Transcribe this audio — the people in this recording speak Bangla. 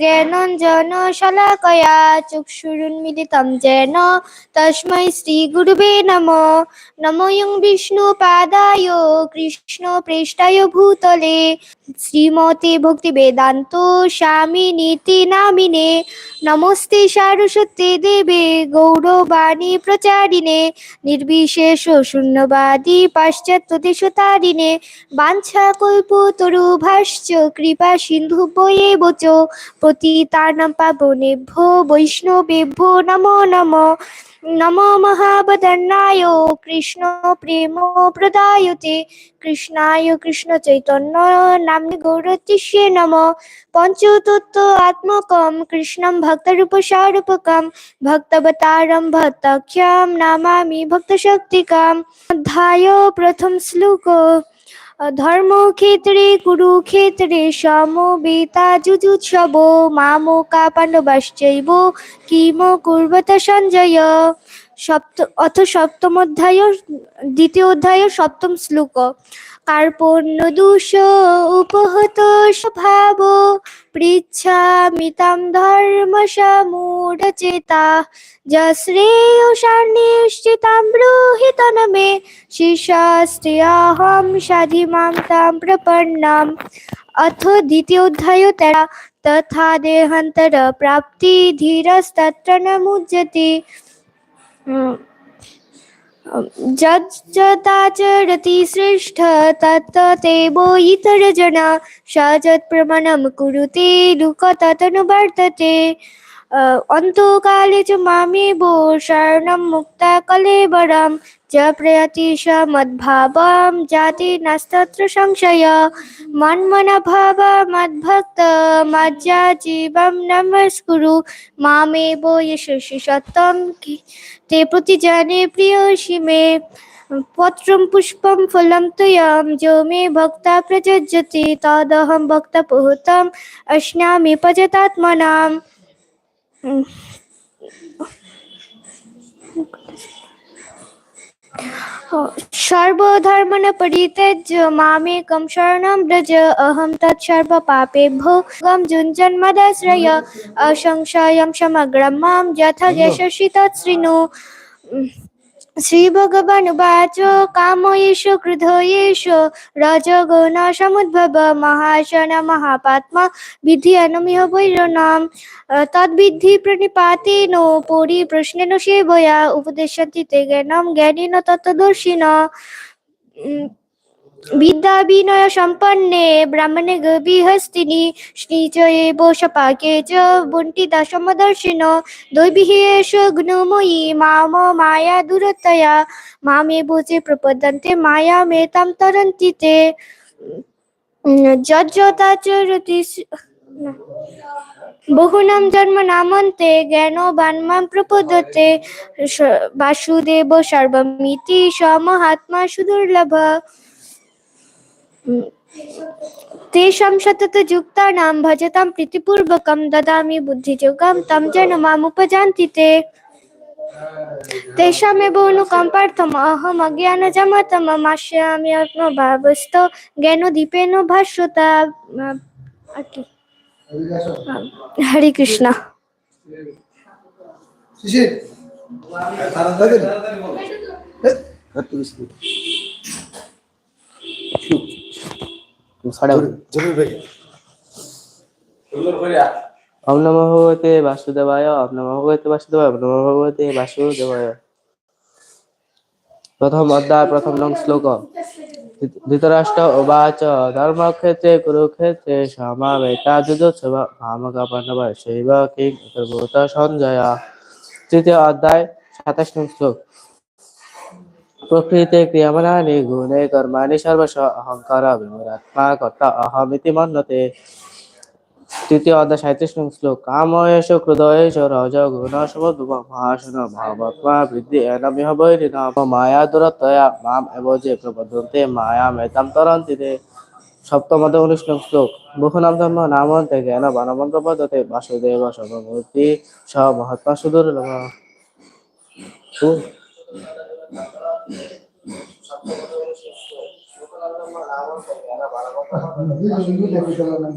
জ্ঞানঞ্জন শলাকয়া চক্ষুরুন্মিলিतं যেন তস্मै শ্রীগুরুবে নমঃ নমো ইয়ং বিষ্ণুপাদায় কৃষ্ণপ্রেষ্ঠায় ভূতলে শ্রীমতে ভক্তি বেদান্ত স্বামিনীতি নামিনে নমস্তে সারস্বতী দেবে গৌরবাণী প্রচারিণে নির্বিশেষ শূন্যবাদী পাশ্চাত্য দেশতারিণে বাঞ্ছা কল্পতরু ভাষ্য কৃপা সিন্ধু বয়ে বচ পতিতানাং পাবনেভ্যো বৈষ্ণবেভ্যো নমো নমঃ। নমো মহাবদন্নায় কৃষ্ণ প্রেম প্রদায়তে। কৃষ্ণায় কৃষ্ণ চৈতন্য নামে গৌরতিষ্যে নম। পঞ্চতত্ত্ব আত্মকম কৃষ্ণম ভক্তরূপ স্বরূপকম ভক্তবতারম ভক্তখ্যাম নামামি ভক্তশক্তিকাম। অধ্যায় প্রথম শ্লোক। ধর্মক্ষেত্রে কুরুক্ষেত্রে সমবেতা যুজুৎসব মামকা পাণ্ডবাশ্চৈব কিম কুর্বত সঞ্জয়। সপ্ত অথ সপ্তম অধ্যায় দ্বিতীয় অধ্যায় সপ্তম শ্লোক। কার্পণ্য দোষ উপহত স্বভাব, পৃচ্ছামিতাম ধর্ম সমূঢ়চেতা যশ্রেয়সান্নিশ্চিতাম ব্রূহি তনমে শিষ্যাস্ত্রিয়াহম সাধিমাম তাম প্রপন্নাম। অথ দ্বিতীয় অধ্যায় তেরা, তথা দেহান্তর প্রাপ্তি ধীরস্তত্র ন যজ্জতাচরতি শ্রেষ্ঠ তত্ততেব ইতরজনা স যৎপ্রমাণম কুরুতে লুক ততনুবর্ততে অন্তকালে চ মামেব শরণম মুক্তা কলেবরম চ প্রয়াতি স মদ্ভাবম জাতি নাস্তত্র সংশয়, মন্মনা ভাব মদ্ভক্ত, মজ্জা জীবম নমস্কুরু। মামেব যশস্বি সত্যম তে প্রতিজানে প্রিয়সি মে পত্রম পুষ্পম ফলম তুয়ম যো মে ভক্তা প্রযজ্যতি, তদহম ভক্তা পুহতম, অশ্নামি পজতাত্মনাম। সর্বধর্মন পরিত্যজ্য মামেকম শরণম ব্রজ অহম তৎসর্বপাপেভ্যো গম যুঞ্জন্মদাশ্রয় অসংশয়ম সমগ্রম মাম যথা যশস্বি তৎশৃণু শ্রীভগবানুবাচ কাময়েষ রজ গুণ সমুদ্ভব মহাশন মহাপাত্মা বিধি অনুমিহ বৈরনাম পরি প্রণিপাতেন নো সেবয়া উপদেশন্তি তে জ্ঞানম জ্ঞানেন তত্ত্বদর্শিন বিদ্যা বিনয় সম্পন্নে ব্রাহ্মণে গবিহস্তিনি শ্রীচ এব সপাকে চ বন্টিতা সমদর্শিন দৈবিহেশ গুণময়ী মাম মায়া দূরতয়া মামে ভোজে প্রপদ্যন্তে মায়া মেতাম তরন্তি তে যজ্জতাচরতি বহুনাম জন্ম নামন্তে জ্ঞানবান মাম প্রপদ্যতে বাসুদেব সর্বমিতি সমহাত্মা সুদুর্লভ तेषां सततयुक्तानां भजतां प्रीतिपूर्वकं ददामि बुद्धियोगं तं च मामुपजान्ति ते तेषामेव अनुकम्पार्थम् अहम् अज्ञानजमतममाश्यामि आत्मभावस्थो জ্ঞানদীপেন ভাষ্যতা আর কি হরে কৃষ্ণ শিশির তারা থাকেন জরুর ভাই। ওম নমো ভগবতে বাসুদেবায় ওম নমো ভগবতে বাসুদেবায় ওম নমো ভগবতে বাসুদেবায়। প্রথম অধ্যায় প্রথম নং শ্লোক। ধৃতরাষ্ট্র উবাচ ধর্মক্ষেত্রে কুরুক্ষেত্রে সমাবেতা যুজোৎসব ভামকা পাণ্ডব শৈব কিং উত্তরভূত সঞ্জয়। তৃতীয় অধ্যায় সাতাশ নং শ্লোক। প্রকৃতে ক্রিয়মাণানি গুণে কর্মাণি সর্বস্ব অহংকার বিমুরাত্মা কর্তা অহমিতি মন্যতে তৃতীয় অধ্যায় সাঁত্রিশ নং শ্লোক কাময়েশ ক্রোধয়েশ রজ গুণ সমুদ্ভব মহাসন ভাবাত্মা বৃদ্ধি এনমিহ বৈরিণ মায়া দুরতয়া মাম এব যে প্রবদন্তে মায়া মেতাম তরন্তি তে। সপ্তম অধ্যায় উনিশ নং শ্লোক, বহুনাম ধর্ম নামন্তে জ্ঞান বানমন্ত্র পদ্ধতে বাসুদেব সর্বমূর্তি স মহাত্মা সুদুর্লভ। হিন্দু দেখি চলো না